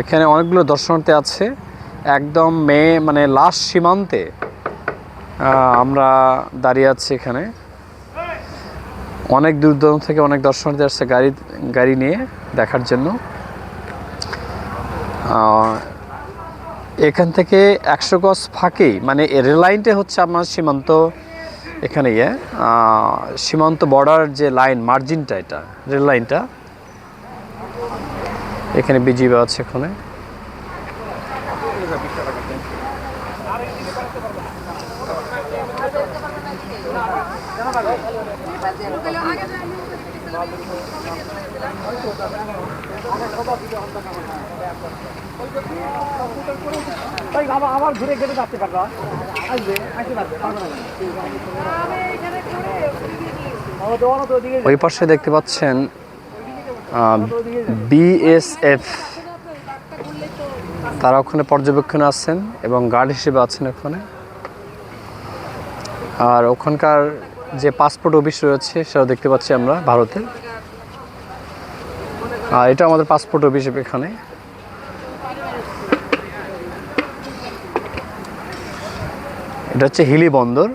এখানে অনেকগুলো দর্শনার্থী আছে। একদম মে মানে লাস্ট সীমান্তে আমরা দাঁড়িয়ে আছি এখানে। অনেক দূর দূরান্ত থেকে অনেক দর্শনার্থী আসছে গাড়ি গাড়ি নিয়ে দেখার জন্য। এখান থেকে একশো গজ ফাঁকেই মানে রেল লাইনটা হচ্ছে আমার সীমান্ত এখানে ইয়ে সীমান্ত বর্ডার যে লাইন মার্জিনটা এটা, রেল লাইনটা। এখানে বিজিবি আছে এখানে। আবার ঘুরে ওই পাশে দেখতে পাচ্ছেন বিএসএফ তারা ওখানে পর্যবেক্ষণে আছেন এবং গার্ড হিসেবে আছেন ওখানে। আর ওখানকার যে পাসপোর্ট অফিস রয়েছে সেটা দেখতে পাচ্ছি আমরা ভারতে। আর এটা আমাদের পাসপোর্ট অফিস এখানে। এটা হচ্ছে হিলি বন্দর।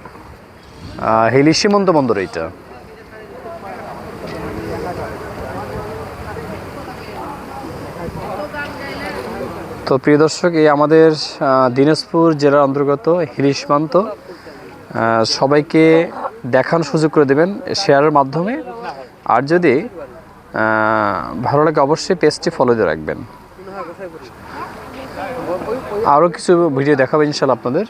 হিলি সীমান্ত বন্দর এটা তো প্রিয় দর্শক, এই আমাদের দিনাজপুর জেলার অন্তর্গত হিরিশমান্ত সবাইকে দেখানোর সুযোগ করে দেবেন শেয়ারের মাধ্যমে। আর যদি ভালো লাগে অবশ্যই পেজটি ফলো দিয়ে রাখবেন। আরও কিছু ভিডিও দেখাবেন ইনশাল্লাহ আপনাদের।